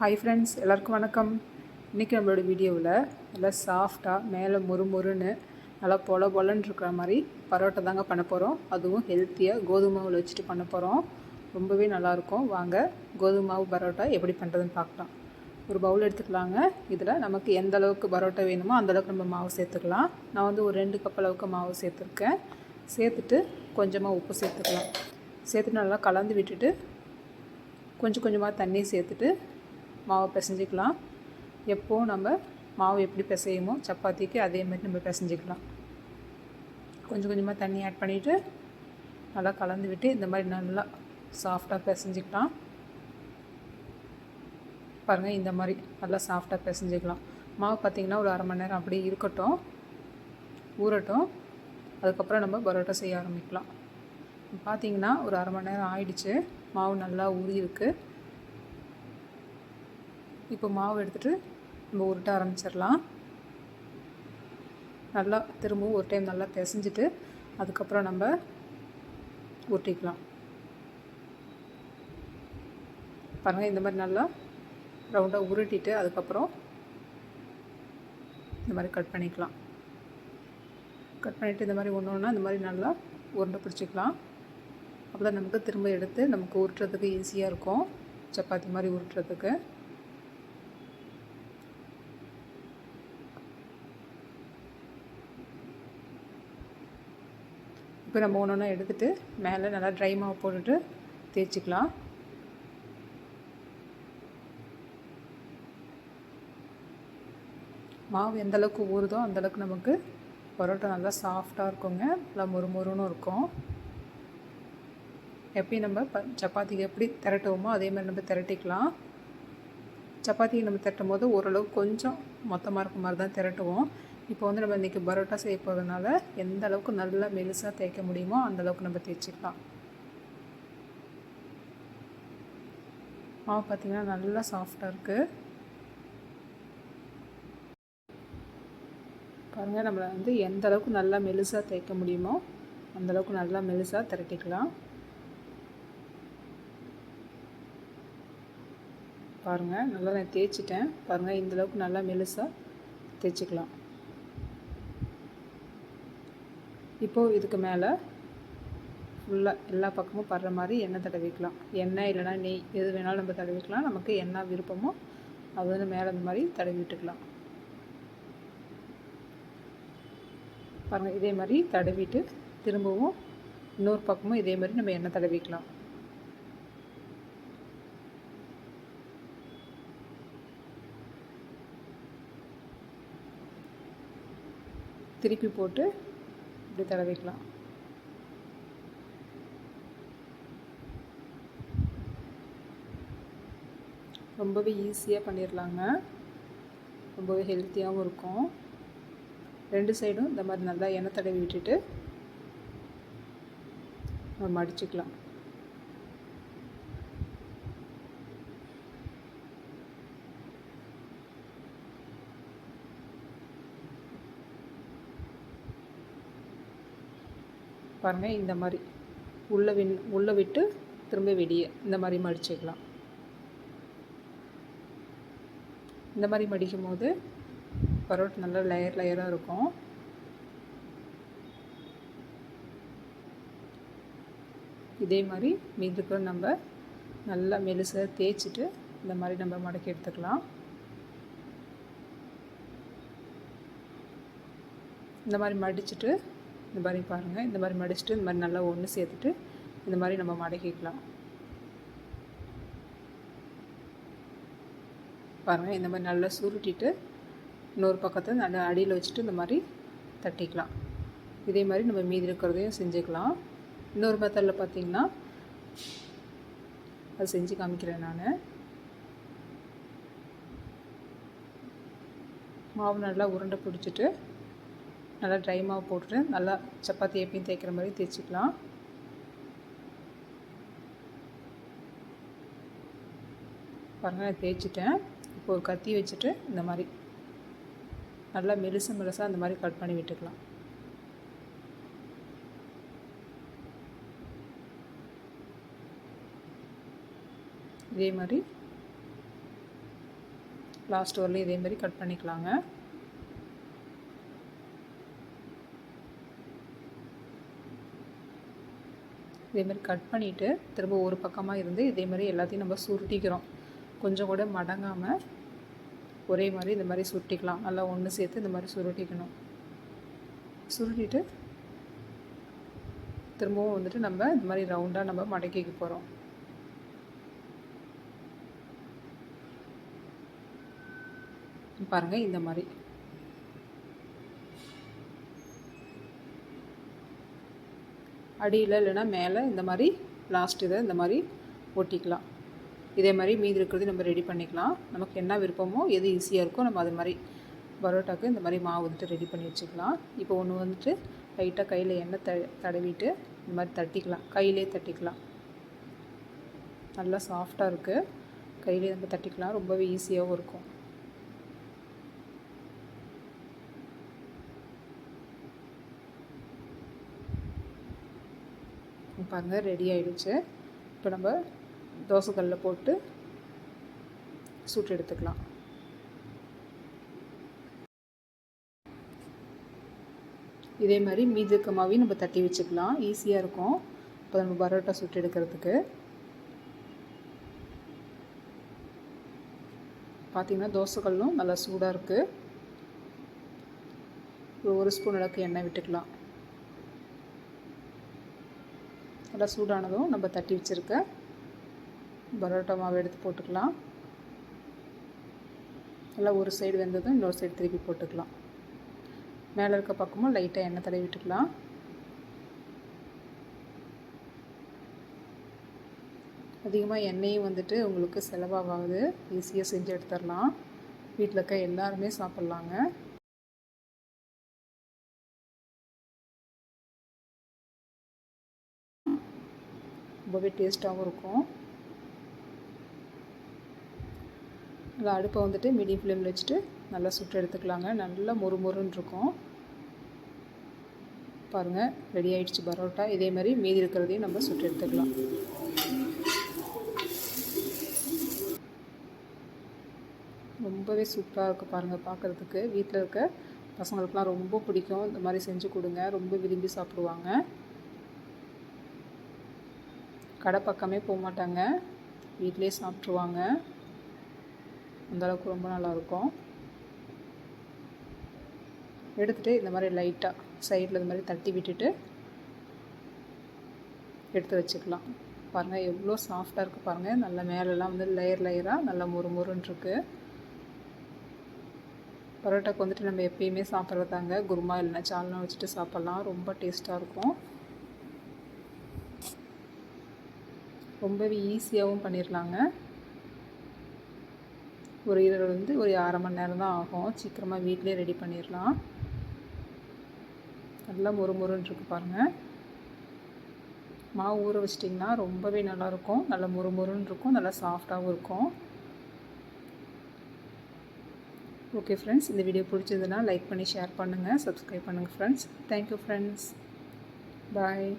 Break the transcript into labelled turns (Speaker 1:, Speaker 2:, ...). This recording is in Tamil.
Speaker 1: ஹாய் ஃப்ரெண்ட்ஸ் எல்லாருக்கும் வணக்கம். இன்றைக்கி நம்மளோட வீடியோவில் நல்லா சாஃப்டாக மேலே மொறு மொறுன்னு நல்லா பொல பொலன்னு இருக்கிற மாதிரி பரோட்டா தாங்க பண்ண போகிறோம் அதுவும் ஹெல்த்தியாக கோதுமை மாவில் வச்சுட்டு பண்ண போகிறோம் ரொம்பவே நல்லாயிருக்கும் வாங்க கோதுமை மாவு பரோட்டா எப்படி பண்ணுறதுன்னு பார்க்கலாம். ஒரு பவுல் எடுத்துக்கலாங்க. இதில் நமக்கு எந்த அளவுக்கு பரோட்டா வேணுமோ அந்த அளவுக்கு நம்ம மாவு சேர்த்துக்கலாம். நான் வந்து ஒரு ரெண்டு கப் அளவுக்கு மாவு சேர்த்துருக்கேன். சேர்த்துட்டு கொஞ்சமாக உப்பு சேர்த்துக்கலாம். சேர்த்துட்டு நல்லா கலந்து விட்டுட்டு கொஞ்சம் கொஞ்சமாக தண்ணி சேர்த்துட்டு மாவை பிசைஞ்சிக்கலாம். எப்போவும் நம்ம மாவு எப்படி பிசையுமோ சப்பாத்திக்கு அதே மாதிரி நம்ம பிசைஞ்சிக்கலாம். கொஞ்சம் கொஞ்சமாக தண்ணி ஆட் பண்ணிவிட்டு நல்லா கலந்து விட்டு இந்த மாதிரி நல்லா சாஃப்டாக பிசைஞ்சிக்கலாம். பாருங்கள் இந்த மாதிரி நல்லா சாஃப்டாக பிசைஞ்சிக்கலாம். மாவு பார்த்திங்கன்னா ஒரு அரை மணி நேரம் அப்படியே இருக்கட்டும். ஊறட்டும். அதுக்கப்புறம் நம்ம பரோட்டா செய்ய ஆரம்பிக்கலாம். பார்த்திங்கன்னா ஒரு அரை மணி நேரம் ஆயிடுச்சு. மாவு நல்லா ஊறியிருக்கு. இப்போ மாவு எடுத்துகிட்டு நம்ம உருட்ட ஆரம்பிச்சிடலாம். நல்லா திரும்பவும் ஒரு டைம் நல்லா பிசைஞ்சிட்டு அதுக்கப்புறம் நம்ம உருட்டிக்கலாம். பாருங்கள் இந்த மாதிரி நல்லா ரவுண்டாக உருட்டிட்டு அதுக்கப்புறம் இந்த மாதிரி கட் பண்ணிக்கலாம். கட் பண்ணிவிட்டு இந்த மாதிரி ஒன்று ஒன்றா இந்த மாதிரி நல்லா உருண்டை பிடிச்சிக்கலாம். அப்போ தான் நமக்கு திரும்ப எடுத்து நமக்கு உருட்டுறதுக்கு ஈஸியாக இருக்கும். சப்பாத்தி மாதிரி உருட்டுறதுக்கு. இப்போ நம்ம ஒன்று ஒன்றா எடுத்துகிட்டு மேலே நல்லா ட்ரை மாவு போட்டுட்டு தேய்ச்சிக்கலாம். மாவு எந்த அளவுக்கு ஊறுதோ அந்தளவுக்கு நமக்கு பரோட்டா நல்லா சாஃப்டாக இருக்குங்க. நல்லா மொறுமொறுன்னு இருக்கும். எப்படி நம்ம ப சப்பாத்திக்கு எப்படி திரட்டுவோமோ அதே மாதிரி நம்ம திரட்டிக்கலாம். சப்பாத்திக்கு நம்ம திரட்டும் போது ஓரளவு கொஞ்சம் மொத்தமாக இருக்க மாதிரி தான் திரட்டுவோம். இப்போ வந்து நம்ம இன்றைக்கி பரோட்டா செய்ய போகிறதுனால எந்த அளவுக்கு நல்லா மெலுசாக தேய்க்க முடியுமோ அந்த அளவுக்கு நம்ம தேய்ச்சிக்கலாம். மாவு பார்த்திங்கன்னா நல்லா சாஃப்டாக இருக்குது பாருங்கள் நம்மளை வந்து எந்த அளவுக்கு நல்லா மெலுசாக தேய்க்க முடியுமோ அந்தளவுக்கு நல்லா மெலுசாக திரட்டிக்கலாம். பாருங்கள் நல்லா நான் தேய்ச்சிட்டேன். பாருங்கள் இந்தளவுக்கு நல்லா மெலுசாக தேய்ச்சிக்கலாம். இப்போது இதுக்கு மேலே ஃபுல்லாக எல்லா பக்கமும் படுற மாதிரி எண்ணெய் தடவிக்கலாம். எண்ணெய் இல்லைனா நெய் எது வேணாலும் நம்ம தடவிக்கலாம். நமக்கு என்ன விருப்பமோ அது வந்து மேலே இந்த மாதிரி தடவி விட்டுக்கலாம். பாருங்கள் இதே மாதிரி தடவிட்டு திரும்பவும் இன்னொரு பக்கமும் இதே மாதிரி நம்ம எண்ணெய் தடவிக்கலாம். திருப்பி போட்டு இப்படி தடவிக்கலாம்? ரொம்பவே ஈஸியாக பண்ணிடலாங்க ரொம்பவே ஹெல்த்தியாகவும் இருக்கும். ரெண்டு சைடும் இந்த மாதிரி நல்லா எண்ணெய் தடவி விட்டுட்டு நம்ம மடிச்சுக்கலாம். பாருங்கள் இந்த மாதிரி உள்ளே வின் உள்ளே விட்டு திரும்ப வெளியே இந்த மாதிரி மடிச்சுக்கலாம். இந்த மாதிரி மடிக்கும் போது பரோட்டா நல்லா லேயர் லேயராக இருக்கும். இதே மாதிரி மீதுக்கு நம்ம நல்லா மெலுசாக தேய்ச்சிட்டு இந்த மாதிரி நம்ம மடக்கி எடுத்துக்கலாம். இந்த மாதிரி மடிச்சுட்டு இந்த மாதிரி பாருங்கள் இந்த மாதிரி மடிச்சுட்டு இந்த மாதிரி நல்லா ஒன்று சேர்த்துட்டு இந்த மாதிரி நம்ம மடக்கிக்கலாம் பாருங்கள் இந்த மாதிரி நல்லா சுருட்டிட்டு இன்னொரு பக்கத்தை நல்லா அடியில் வச்சுட்டு இந்த மாதிரி தட்டிக்கலாம். இதே மாதிரி நம்ம மீதி இருக்கிறதையும் செஞ்சுக்கலாம். இன்னொரு மெத்தடில் பார்த்திங்கன்னா அது செஞ்சு காமிக்கிறேன் நான். மாவு நல்லா உருண்டை பிடிச்சிட்டு நல்லா ட்ரை மாவு போட்டுட்டு நல்லா சப்பாத்தி எப்பயும் தேய்க்கிற மாதிரி தேய்ச்சிக்கலாம். பாருங்கள் தேய்ச்சிட்டேன். இப்போ ஒரு கத்தி வச்சுட்டு இந்த மாதிரி நல்லா மெலுசு மெலுசாக அந்த மாதிரி கட் பண்ணி விட்டுக்கலாம். இதே மாதிரி லாஸ்ட் வரலையும் இதே மாதிரி கட் பண்ணிக்கலாங்க. இதேமாதிரி கட் பண்ணிவிட்டு திரும்ப ஒரு பக்கமாக இருந்து இதேமாதிரி எல்லாத்தையும் நம்ம சுருட்டிக்கிறோம். கொஞ்சம் கூட மடங்காமல் ஒரே மாதிரி இந்த மாதிரி சுருட்டிக்கலாம். நல்லா ஒன்று சேர்த்து இந்த மாதிரி சுருட்டிக்கணும். சுருட்டிட்டு திரும்பவும் வந்துட்டு நம்ம இந்த மாதிரி ரவுண்டாக நம்ம மடக்கிக்க போகிறோம் பாருங்கள் இந்த மாதிரி. அடியில் இல்லைன்னா மேலே இந்த மாதிரி லாஸ்ட் இதை இந்த மாதிரி ஒட்டிக்கலாம். இதே மாதிரி மீதி இருக்கிறது நம்ம ரெடி பண்ணிக்கலாம். நமக்கு என்ன விருப்பமோ எது ஈஸியாக இருக்கோ நம்ம அது மாதிரி பரோட்டாக்கு இந்த மாதிரி மாவு வந்துட்டு ரெடி பண்ணி வச்சுக்கலாம். இப்போ ஒன்று வந்துட்டு லைட்டாக கையில் எண்ணெய் த தடவிட்டு இந்த மாதிரி தட்டிக்கலாம். கையிலே தட்டிக்கலாம். நல்லா சாஃப்டாக இருக்குது கையிலே நம்ம தட்டிக்கலாம். ரொம்பவே ஈஸியாகவும் இருக்கும். பாருங்கள் ரெடி ஆகிடுச்சு இப்போ நம்ம தோசைக்கல்லில் போட்டு சுட்டு எடுத்துக்கலாம். இதே மாதிரி மீதி இருக்க மாவையும் நம்ம தட்டி வச்சுக்கலாம். ஈஸியாக இருக்கும். இப்போ நம்ம பரோட்டா சுட்டு எடுக்கிறதுக்கு. பார்த்திங்கன்னா தோசைக்கல்லும் நல்லா சூடாக இருக்குது ஒரு ஒரு ஸ்பூன் அளவுக்கு எண்ணெய் விட்டுக்கலாம். நல்லா சூடானதும் நம்ம தட்டி வச்சுருக்க பரோட்டா மாவு எடுத்து போட்டுக்கலாம். நல்லா ஒரு சைடு வெந்ததும் இன்னொரு சைடு திருப்பி போட்டுக்கலாம். மேலே இருக்க பக்கமும் லைட்டாக எண்ணெய் தடவி விட்டுக்கலாம். அதிகமாக எண்ணெயும் வந்துட்டு உங்களுக்கு செலவாகாது. ஈஸியாக செஞ்சு எடுத்துடலாம். வீட்டில் இருக்க எல்லாருமே சாப்பிட்லாங்க. ரொம்பவே டேஸ்ட்டாகவும் இருக்கும். நல்லா அடுப்பை வந்துட்டு மீடியம் ஃப்ளேமில் வச்சுட்டு நல்லா சுட்டு எடுத்துக்கலாங்க. நல்லா மொறு மொறுன்னு இருக்கும். பாருங்கள் ரெடி ஆகிடுச்சு பரோட்டா. இதே மாதிரி மீதி இருக்கிறதையும் நம்ம சுட்டு எடுத்துக்கலாம். ரொம்பவே சூப்பராக இருக்குது பாருங்கள் பார்க்குறதுக்கு வீட்டில் இருக்க பசங்களுக்குலாம் ரொம்ப பிடிக்கும். இந்த மாதிரி செஞ்சு கொடுங்க. ரொம்ப விரும்பி சாப்பிடுவாங்க. கடை பக்கமே போக மாட்டாங்க. வீட்டிலே சாப்பிட்ருவாங்க அந்தளவுக்கு ரொம்ப நல்லாயிருக்கும். எடுத்துகிட்டு இந்த மாதிரி லைட்டாக சைடில் இந்த மாதிரி தட்டி விட்டுட்டு எடுத்து வச்சுக்கலாம். பாருங்கள் எவ்வளோ சாஃப்டாக இருக்குது பாருங்கள் நல்ல மேலெல்லாம் வந்து லேயர் லேயராக நல்லா முறு முருன்னு இருக்குது பரோட்டாக்கு வந்துட்டு நம்ம எப்பயுமே சாப்பிட்றதாங்க குருமா இல்லைன்னா சால்னா வச்சுட்டு சாப்பிட்லாம். ரொம்ப டேஸ்ட்டாக இருக்கும். ரொம்பவே ஈஸியாகவும் பண்ணிடலாங்க ஒரு இருபது வந்து ஒரு அரை மணி நேரம் தான் ஆகும். சீக்கிரமாக வீட்டிலே ரெடி பண்ணிடலாம் நல்லா முறு இருக்கு பாருங்கள் மாவு ஊற வச்சிட்டிங்கன்னா ரொம்பவே நல்லாயிருக்கும். நல்லா முறு இருக்கும். நல்லா சாஃப்டாகவும் இருக்கும். ஓகே ஃப்ரெண்ட்ஸ் இந்த வீடியோ பிடிச்சதுன்னா லைக் பண்ணி ஷேர் பண்ணுங்கள் சப்ஸ்கிரைப் பண்ணுங்கள் friends. Thank you friends. Bye.